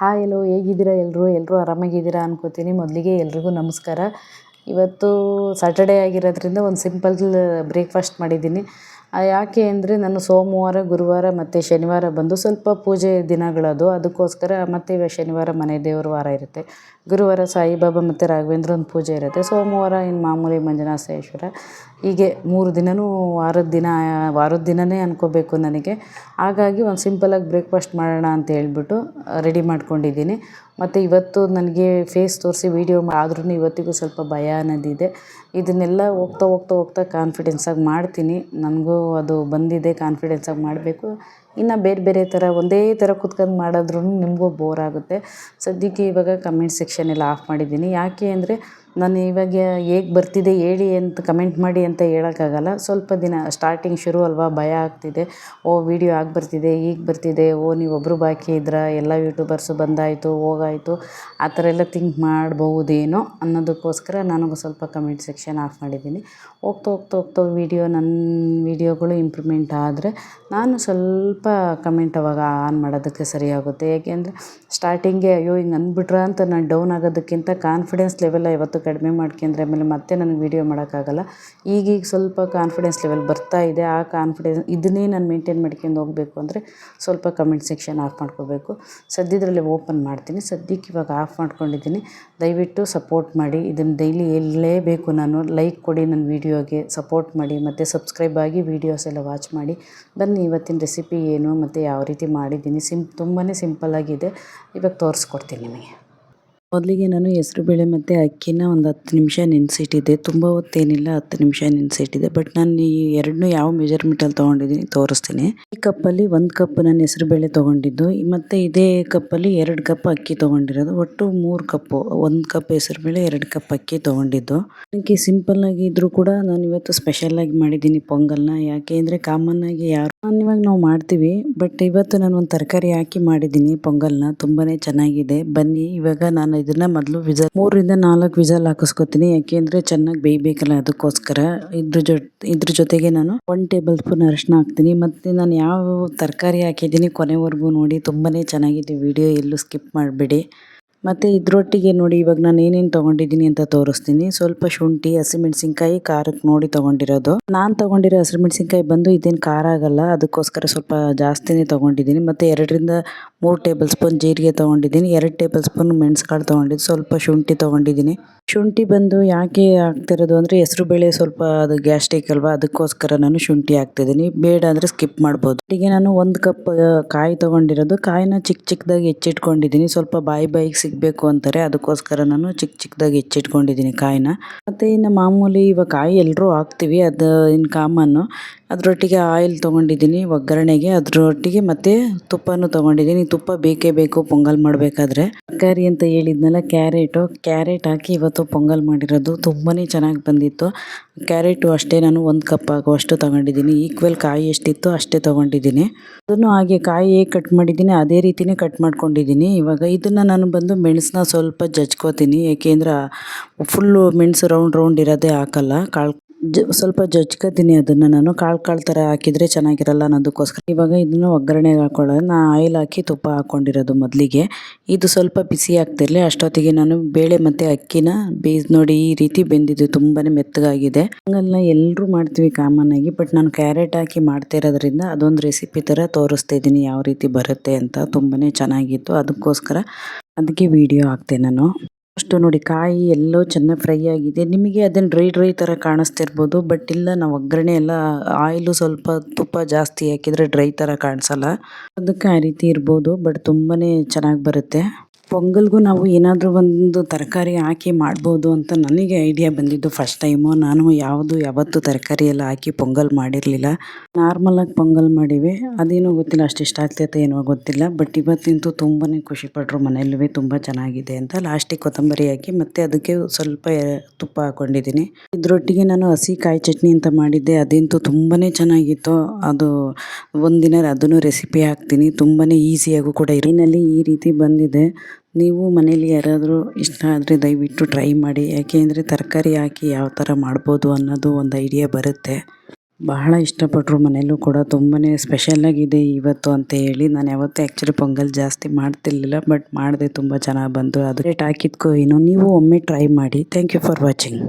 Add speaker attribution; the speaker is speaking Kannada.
Speaker 1: ಹಾಯ್ ಎಲ್ಲೋ, ಹೇಗಿದ್ದೀರಾ ಎಲ್ಲರೂ ಎಲ್ಲರೂ ಆರಾಮಾಗಿದ್ದೀರಾ ಅನ್ಕೋತೀನಿ. ಮೊದಲಿಗೆ ಎಲ್ರಿಗೂ ನಮಸ್ಕಾರ. ಇವತ್ತು ಸ್ಯಾಟರ್ಡೇ ಆಗಿರೋದ್ರಿಂದ ಒಂದು ಸಿಂಪಲ್ ಬ್ರೇಕ್ಫಾಸ್ಟ್ ಮಾಡಿದ್ದೀನಿ. ಯಾಕೆ ಅಂದರೆ ನಾನು ಸೋಮವಾರ, ಗುರುವಾರ ಮತ್ತು ಶನಿವಾರ ಬಂದು ಸ್ವಲ್ಪ ಪೂಜೆ ದಿನಗಳದು. ಅದಕ್ಕೋಸ್ಕರ ಮತ್ತು ಇವಾಗ ಶನಿವಾರ ಮನೆ ದೇವ್ರ ವಾರ ಇರುತ್ತೆ. ಗುರುವಾರ ಸಾಯಿಬಾಬಾ ಮತ್ತು ರಾಘವೇಂದ್ರನ ಪೂಜೆ ಇರುತ್ತೆ. ಸೋಮವಾರ ಇನ್ನು ಮಾಮೂಲಿ ಮಂಜುನಾಥೇಶ್ವರ. ಹೀಗೆ ಮೂರು ದಿನವೂ ವಾರದ ದಿನ, ವಾರದ ದಿನವೇ ಅನ್ಕೋಬೇಕು ನನಗೆ. ಹಾಗಾಗಿ ಒಂದು ಸಿಂಪಲಾಗಿ ಬ್ರೇಕ್ಫಾಸ್ಟ್ ಮಾಡೋಣ ಅಂತ ಹೇಳ್ಬಿಟ್ಟು ರೆಡಿ ಮಾಡ್ಕೊಂಡಿದ್ದೀನಿ. ಮತ್ತು ಇವತ್ತು ನನಗೆ ಫೇಸ್ ತೋರಿಸಿ ವೀಡಿಯೋ ಆದ್ರೂ ಇವತ್ತಿಗೂ ಸ್ವಲ್ಪ ಭಯ ಅನ್ನೋದಿದೆ. ಇದನ್ನೆಲ್ಲ ಹೋಗ್ತಾ ಹೋಗ್ತಾ ಹೋಗ್ತಾ ಕಾನ್ಫಿಡೆನ್ಸಾಗಿ ಮಾಡ್ತೀನಿ. ನನಗೂ ಅದು ಬಂದಿದೆ ಕಾನ್ಫಿಡೆನ್ಸಾಗಿ ಮಾಡಬೇಕು. ಇನ್ನು ಬೇರೆ ಬೇರೆ ಥರ ಒಂದೇ ಥರ ಕುತ್ಕೊಂಡು ಮಾಡಿದ್ರೂ ನಿಮಗೂ ಬೋರ್ ಆಗುತ್ತೆ. ಸದ್ಯಕ್ಕೆ ಇವಾಗ ಕಮೆಂಟ್ ಸೆಕ್ಷನ್ ಎಲ್ಲ ಆಫ್ ಮಾಡಿದ್ದೀನಿ. ಯಾಕೆ ಅಂದರೆ ನಾನು ಇವಾಗ ಹೇಗೆ ಬರ್ತಿದೆ ಹೇಳಿ ಅಂತ ಕಮೆಂಟ್ ಮಾಡಿ ಅಂತ ಹೇಳೋಕ್ಕಾಗಲ್ಲ. ಸ್ವಲ್ಪ ದಿನ ಸ್ಟಾರ್ಟಿಂಗ್ ಶುರು ಅಲ್ವಾ, ಭಯ ಆಗ್ತಿದೆ. ಓ ವಿಡಿಯೋ ಆಗಿ ಬರ್ತಿದೆ, ಈಗ ಬರ್ತಿದೆ, ಓ ನೀವೊಬ್ಬರು ಬಾಕಿ ಇದ್ರ, ಎಲ್ಲ ಯೂಟ್ಯೂಬರ್ಸು ಬಂದಾಯಿತು, ಹೋಗಾಯಿತು, ಆ ಥರ ಎಲ್ಲ ಥಿಂಕ್ ಮಾಡ್ಬಹುದೇನೋ ಅನ್ನೋದಕ್ಕೋಸ್ಕರ ನನಗೂ ಸ್ವಲ್ಪ ಕಮೆಂಟ್ ಸೆಕ್ಷನ್ ಆಫ್ ಮಾಡಿದ್ದೀನಿ. ಹೋಗ್ತಾ ಹೋಗ್ತಾ ಹೋಗ್ತಾ ವಿಡಿಯೋ ನನ್ನ ವಿಡಿಯೋಗಳು ಇಂಪ್ರೂವ್ಮೆಂಟ್ ಆದರೆ ನಾನು ಸ್ವಲ್ಪ ಕಮೆಂಟ್ ಅವಾಗ ಆನ್ ಮಾಡೋದಕ್ಕೆ ಸರಿಯಾಗುತ್ತೆ ಯಾಕೆಂದರೆ ಸ್ಟಾರ್ಟಿಂಗೆ ಅಯ್ಯೋ ಹಿಂಗೆ ಅಂದ್ಬಿಟ್ರ ಅಂತ ನಾನು ಡೌನ್ ಆಗೋದಕ್ಕಿಂತ ಕಾನ್ಫಿಡೆನ್ಸ್ ಲೆವೆಲ್ಲ ಯಾವತ್ತೂ ಕಡಿಮೆ ಮಾಡ್ಕೊಂಡ್ರೆ ಆಮೇಲೆ ಮತ್ತೆ ನನಗೆ ವೀಡಿಯೋ ಮಾಡೋಕ್ಕಾಗಲ್ಲ. ಈಗೀಗ ಸ್ವಲ್ಪ ಕಾನ್ಫಿಡೆನ್ಸ್ ಲೆವೆಲ್ ಬರ್ತಾ ಇದೆ. ಆ ಕಾನ್ಫಿಡೆನ್ಸ್ ಇದನ್ನೇ ನಾನು ಮೇಂಟೈನ್ ಮಾಡ್ಕೊಂಡು ಹೋಗಬೇಕು ಅಂದರೆ ಸ್ವಲ್ಪ ಕಮೆಂಟ್ ಸೆಕ್ಷನ್ ಆಫ್ ಮಾಡ್ಕೋಬೇಕು. ಸದ್ಯದರಲ್ಲಿ ಓಪನ್ ಮಾಡ್ತೀನಿ. ಸದ್ಯಕ್ಕೆ ಇವಾಗ ಆಫ್ ಮಾಡ್ಕೊಂಡಿದ್ದೀನಿ. ದಯವಿಟ್ಟು ಸಪೋರ್ಟ್ ಮಾಡಿ. ಇದನ್ನು ಡೈಲಿ ಎಲ್ಲೇಬೇಕು ನಾನು. ಲೈಕ್ ಕೊಡಿ ನನ್ನ ವೀಡಿಯೋಗೆ ಸಪೋರ್ಟ್ ಮಾಡಿ, ಮತ್ತು ಸಬ್ಸ್ಕ್ರೈಬ್ ಆಗಿ ವೀಡಿಯೋಸ್ ಎಲ್ಲ ವಾಚ್ ಮಾಡಿ. ಬನ್ನಿ, ಇವತ್ತಿನ ರೆಸಿಪಿ ಏನು ಮತ್ತು ಯಾವ ರೀತಿ ಮಾಡಿದ್ದೀನಿ. ಸಿಂ ತುಂಬಾ ಸಿಂಪಲ್ಲಾಗಿದೆ ಇವಾಗ ತೋರಿಸ್ಕೊಡ್ತೀನಿ ನಿಮಗೆ. ಮೊದಲಿಗೆ ನಾನು ಹೆಸ್ರುಬೇಳೆ ಮತ್ತು ಅಕ್ಕಿನ ಒಂದು ಹತ್ತು ನಿಮಿಷ ನೆನೆಸಿಟ್ಟಿದ್ದೆ. ತುಂಬ ಹೊತ್ತೇನಿಲ್ಲ, ಹತ್ತು ನಿಮಿಷ ನೆನೆಸಿಟ್ಟಿದ್ದೆ. ಬಟ್ ನಾನು ಈ ಎರಡನ್ನೂ ಯಾವ ಮೆಜರ್ಮೆಂಟಲ್ಲಿ ತೊಗೊಂಡಿದ್ದೀನಿ ತೋರಿಸ್ತೀನಿ. ಈ ಕಪ್ಪಲ್ಲಿ ಒಂದು ಕಪ್ ನಾನು ಹೆಸ್ರುಬೇಳೆ ತೊಗೊಂಡಿದ್ದು. ಮತ್ತು ಇದೇ ಕಪ್ಪಲ್ಲಿ ಎರಡು ಕಪ್ ಅಕ್ಕಿ ತೊಗೊಂಡಿರೋದು. ಒಟ್ಟು ಮೂರು ಕಪ್ಪು ಒಂದು ಕಪ್ ಹೆಸ್ರುಬೇಳೆ ಎರಡು ಕಪ್ ಅಕ್ಕಿ ತೊಗೊಂಡಿದ್ದು. ನನಗೆ ಸಿಂಪಲ್ಲಾಗಿ ಇದ್ದರೂ ಕೂಡ ನಾನು ಇವತ್ತು ಸ್ಪೆಷಲ್ಲಾಗಿ ಮಾಡಿದ್ದೀನಿ. ಪೊಂಗಲ್ನ. ಯಾಕೆ ಅಂದರೆ ಕಾಮನ್ನಾಗಿ ಯಾರು ನಾನು ಇವಾಗ ನಾವು ಮಾಡ್ತೀವಿ ಬಟ್ ಇವತ್ತು ನಾನು ಒಂದು ತರಕಾರಿ ಹಾಕಿ ಮಾಡಿದ್ದೀನಿ, ಪೊಂಗಲ್ನ ತುಂಬಾ ಚೆನ್ನಾಗಿದೆ. ಬನ್ನಿ, ಇವಾಗ ನಾನು ಇದನ್ನು ಮೊದಲು ವಿಸಲ್ ಮೂರಿಂದ ನಾಲ್ಕು ವಿಜಲ್ ಹಾಕಿಸ್ಕೊತೀನಿ, ಯಾಕೆಂದ್ರೆ ಚೆನ್ನಾಗಿ ಬೇಯಬೇಕಲ್ಲ ಅದಕ್ಕೋಸ್ಕರ. ಇದ್ರ ಜೊತೆ ಇದ್ರ ಜೊತೆಗೆ ನಾನು ಒನ್ ಟೇಬಲ್ ಸ್ಪೂನ್ ಅರಿಶಿನ ಹಾಕ್ತೀನಿ, ಮತ್ತು ನಾನು ಯಾವ ತರಕಾರಿ ಹಾಕಿದ್ದೀನಿ ಕೊನೆವರೆಗೂ ನೋಡಿ ತುಂಬಾ ಚೆನ್ನಾಗಿದೆ ವಿಡಿಯೋ ಎಲ್ಲೂ ಸ್ಕಿಪ್ ಮಾಡಬೇಡಿ. ಮತ್ತು ಇದರೊಟ್ಟಿಗೆ ನೋಡಿ ಇವಾಗ ನಾನು ಏನೇನು ತೊಗೊಂಡಿದ್ದೀನಿ ಅಂತ ತೋರಿಸ್ತೀನಿ. ಸ್ವಲ್ಪ ಶುಂಠಿ ಹಸಿಮೆಣಸಿನ್ಕಾಯಿ ಖಾರಕ್ಕೆ ನೋಡಿ ತೊಗೊಂಡಿರೋದು. ನಾನು ತೊಗೊಂಡಿರೋ ಹಸಿಮೆಣ್ಸಿನ್ಕಾಯಿ ಬಂದು ಇದೇನು ಖಾರ ಆಗಲ್ಲ. ಅದಕ್ಕೋಸ್ಕರ ಸ್ವಲ್ಪ ಜಾಸ್ತಿನೇ ತೊಗೊಂಡಿದ್ದೀನಿ. ಮತ್ತು ಎರಡರಿಂದ ಮೂರು ಟೇಬಲ್ ಸ್ಪೂನ್ ಜೀರಿಗೆ ತೊಗೊಂಡಿದ್ದೀನಿ. ಎರಡು ಟೇಬಲ್ ಸ್ಪೂನ್ ಮೆಣಸುಕಾಳು ತೊಗೊಂಡಿದ್ದು. ಸ್ವಲ್ಪ ಶುಂಠಿ ತೊಗೊಂಡಿದ್ದೀನಿ. ಶುಂಠಿ ಬಂದು ಯಾಕೆ ಹಾಕ್ತಿರೋದು ಅಂದರೆ ಹೆಸರುಬೇಳೆ ಸ್ವಲ್ಪ ಅದು ಗ್ಯಾಸ್ಟ್ರಿಕ್ ಅಲ್ವಾ, ಅದಕ್ಕೋಸ್ಕರ ನಾನು ಶುಂಠಿ ಹಾಕ್ತಿದ್ದೀನಿ. ಬೇಡ ಅಂದರೆ ಸ್ಕಿಪ್ ಮಾಡ್ಬೋದು. ಹೀಗೆ ನಾನು ಒಂದು ಕಪ್ ಕಾಯಿ ತೊಗೊಂಡಿರೋದು. ಕಾಯಿನ ಚಿಕ್ಕ ಚಿಕ್ಕದಾಗಿ ಹೆಚ್ಚಿಟ್ಕೊಂಡಿದ್ದೀನಿ. ಸ್ವಲ್ಪ ಬಾಯಿ ಬಾಯಿಗೆ ಸಿಗಬೇಕು ಅಂತಾರೆ. ಅದಕ್ಕೋಸ್ಕರ ನಾನು ಚಿಕ್ಕ ಚಿಕ್ಕದಾಗಿ ಹೆಚ್ಚಿಟ್ಕೊಂಡಿದ್ದೀನಿ ಕಾಯಿನ. ಮತ್ತು ಇನ್ನು ಮಾಮೂಲಿ ಇವಾಗ ಕಾಯಿ ಎಲ್ಲರೂ ಹಾಕ್ತೀವಿ. ಅದು ಇನ್ನು ಕಾಮನ್ನು. ಅದರೊಟ್ಟಿಗೆ ಆಯಿಲ್ ತೊಗೊಂಡಿದ್ದೀನಿ ಒಗ್ಗರಣೆಗೆ. ಅದರೊಟ್ಟಿಗೆ ಮತ್ತು ತುಪ್ಪನೂ ತೊಗೊಂಡಿದ್ದೀನಿ. ತುಪ್ಪ ಬೇಕೇ ಬೇಕು, ಪೊಂಗಲ್ ಮಾಡಬೇಕಾದ್ರೆ. ತರಕಾರಿ ಅಂತ ಹೇಳಿದ್ನಲ್ಲ, ಕ್ಯಾರೆಟು. ಕ್ಯಾರೆಟ್ ಹಾಕಿ ಇವತ್ತು ಪೊಂಗಲ್ ಮಾಡಿರೋದು ತುಂಬಾ ಚೆನ್ನಾಗಿ ಬಂದಿತ್ತು. ಕ್ಯಾರೆಟು ಅಷ್ಟೇ, ನಾನು ಒಂದು ಕಪ್ ಆಗುವಷ್ಟು ತೊಗೊಂಡಿದ್ದೀನಿ. ಈಕ್ವಲ್ ಕಾಯಿ ಎಷ್ಟಿತ್ತು ಅಷ್ಟೇ ತೊಗೊಂಡಿದ್ದೀನಿ. ಅದನ್ನು ಹಾಗೆ ಕಾಯಿ ಹೇಗೆ ಕಟ್ ಮಾಡಿದ್ದೀನಿ, ಅದೇ ರೀತಿಯೇ ಕಟ್ ಮಾಡ್ಕೊಂಡಿದ್ದೀನಿ. ಇವಾಗ ಇದನ್ನು ನಾನು ಬಂದು ಮೆಣಸನ್ನ ಸ್ವಲ್ಪ ಜಜ್ಕೋತೀನಿ. ಏಕೆಂದ್ರೆ ಫುಲ್ಲು ಮೆಣಸು ರೌಂಡ್ ರೌಂಡ್ ಇರೋದೇ ಹಾಕಲ್ಲ. ಕಾಳು ಜ, ಸ್ವಲ್ಪ ಜಜ್ಕೋತೀನಿ ಅದನ್ನು ನಾನು. ಕಾಳು ಕಾಳು ಥರ ಹಾಕಿದರೆ ಚೆನ್ನಾಗಿರಲ್ಲ ಅನ್ನೋದಕ್ಕೋಸ್ಕರ. ಇವಾಗ ಇದನ್ನು ಒಗ್ಗರಣೆಗೆ ಹಾಕೊಳ್ಳೋದು ನಾನು ಆಯಿಲ್ ಹಾಕಿ ತುಪ್ಪ ಹಾಕ್ಕೊಂಡಿರೋದು ಮೊದಲಿಗೆ. ಇದು ಸ್ವಲ್ಪ ಬಿಸಿ ಆಗ್ತಿರಲಿ. ಅಷ್ಟೊತ್ತಿಗೆ ನಾನು ಬೇಳೆ ಮತ್ತು ಅಕ್ಕಿನ ಬೇಯಿಸಿ, ನೋಡಿ ಈ ರೀತಿ ಬೆಂದಿದ್ದು ತುಂಬಾ ಮೆತ್ತಗಾಗಿದೆ. ಹಂಗಲ್ಲ ಎಲ್ಲರೂ ಮಾಡ್ತೀವಿ ಆಗಿ, ಬಟ್ ನಾನು ಕ್ಯಾರೆಟ್ ಹಾಕಿ ಮಾಡ್ತಾ ಇರೋದ್ರಿಂದ ಅದೊಂದು ರೆಸಿಪಿ ಥರ ತೋರಿಸ್ತಾ ಇದ್ದೀನಿ ಯಾವ ರೀತಿ ಬರುತ್ತೆ ಅಂತ. ತುಂಬಾ ಚೆನ್ನಾಗಿತ್ತು. ಅದಕ್ಕೋಸ್ಕರ ಅದಕ್ಕೆ ವಿಡಿಯೋ ಹಾಕ್ತೆ ನಾನು. ಅಷ್ಟು ನೋಡಿ ಕಾಯಿ ಎಲ್ಲೋ ಚೆನ್ನಾಗಿ ಫ್ರೈ ಆಗಿದೆ. ನಿಮಗೆ ಅದನ್ನು ಡ್ರೈ ಡ್ರೈ ಥರ ಕಾಣಿಸ್ತಿರ್ಬೋದು ಬಟ್ ಇಲ್ಲ, ನಾವು ಒಗ್ಗರಣೆ ಎಲ್ಲ ಆಯಿಲು ಸ್ವಲ್ಪ ತುಪ್ಪ ಜಾಸ್ತಿ ಹಾಕಿದರೆ ಡ್ರೈ ಥರ ಕಾಣಿಸಲ್ಲ. ಅದಕ್ಕೆ ಆ ರೀತಿ ಇರ್ಬೋದು ಬಟ್ ತುಂಬಾ ಚೆನ್ನಾಗಿ ಬರುತ್ತೆ. ಪೊಂಗಲ್ಗೂ ನಾವು ಏನಾದರೂ ಒಂದು ತರಕಾರಿ ಹಾಕಿ ಮಾಡ್ಬೋದು ಅಂತ ನನಗೆ ಐಡಿಯಾ ಬಂದಿದ್ದು ಫಸ್ಟ್ ಟೈಮು ನಾನು ಯಾವುದು ಯಾವತ್ತೂ ತರಕಾರಿ ಎಲ್ಲ ಹಾಕಿ ಪೊಂಗಲ್ ಮಾಡಿರಲಿಲ್ಲ. ನಾರ್ಮಲಾಗಿ ಪೊಂಗಲ್ ಮಾಡೀವಿ. ಅದೇನೋ ಗೊತ್ತಿಲ್ಲ, ಅಷ್ಟು ಇಷ್ಟ ಆಗ್ತೈತೆ ಏನೋ ಗೊತ್ತಿಲ್ಲ. ಬಟ್ ಇವತ್ತಿಂತೂ ತುಂಬಾ ಖುಷಿಪಟ್ಟರು ಮನೆಯಲ್ಲೂ ತುಂಬ ಚೆನ್ನಾಗಿದೆ ಅಂತ. ಲಾಸ್ಟಿಗೆ ಕೊತ್ತಂಬರಿ ಹಾಕಿ ಮತ್ತು ಅದಕ್ಕೆ ಸ್ವಲ್ಪ ತುಪ್ಪ ಹಾಕ್ಕೊಂಡಿದ್ದೀನಿ ಇದರೊಟ್ಟಿಗೆ ನಾನು ಹಸಿ ಕಾಯಿ ಚಟ್ನಿ ಅಂತ ಮಾಡಿದ್ದೆ. ಅದಂತೂ ತುಂಬಾ ಚೆನ್ನಾಗಿತ್ತು. ಅದು ಒಂದಿನ ಅದನ್ನು ರೆಸಿಪಿ ಹಾಕ್ತೀನಿ. ತುಂಬಾ ಈಸಿಯಾಗೂ ಕೂಡ. ಇರಿನಲ್ಲಿ ಈ ರೀತಿ ಬಂದಿದೆ. ನೀವು ಮನೇಲಿ ಯಾರಾದರೂ ಇಷ್ಟ ಆದರೆ ದಯವಿಟ್ಟು ಟ್ರೈ ಮಾಡಿ. ಯಾಕೆ ಅಂದರೆ ತರಕಾರಿ ಹಾಕಿ ಯಾವ ಥರ ಮಾಡ್ಬೋದು ಅನ್ನೋದು ಒಂದು ಐಡಿಯಾ ಬರುತ್ತೆ. ಬಹಳ ಇಷ್ಟಪಟ್ಟರು ಮನೆಯಲ್ಲೂ ಕೂಡ ತುಂಬಾ ಸ್ಪೆಷಲಾಗಿದೆ ಇವತ್ತು ಅಂತ ಹೇಳಿ. ನಾನು ಯಾವತ್ತೂ ಆ್ಯಕ್ಚುಲಿ ಪೊಂಗಲ್ ಜಾಸ್ತಿ ಮಾಡ್ತಿರ್ಲಿಲ್ಲ ಬಟ್ ಮಾಡಿದೆ ತುಂಬ ಚೆನ್ನಾಗಿ ಬಂತು ಅದು ರೇಟ್ ಹಾಕಿದ್ಕೋ ಏನು ನೀವು ಒಮ್ಮೆ ಟ್ರೈ ಮಾಡಿ. Thank you for watching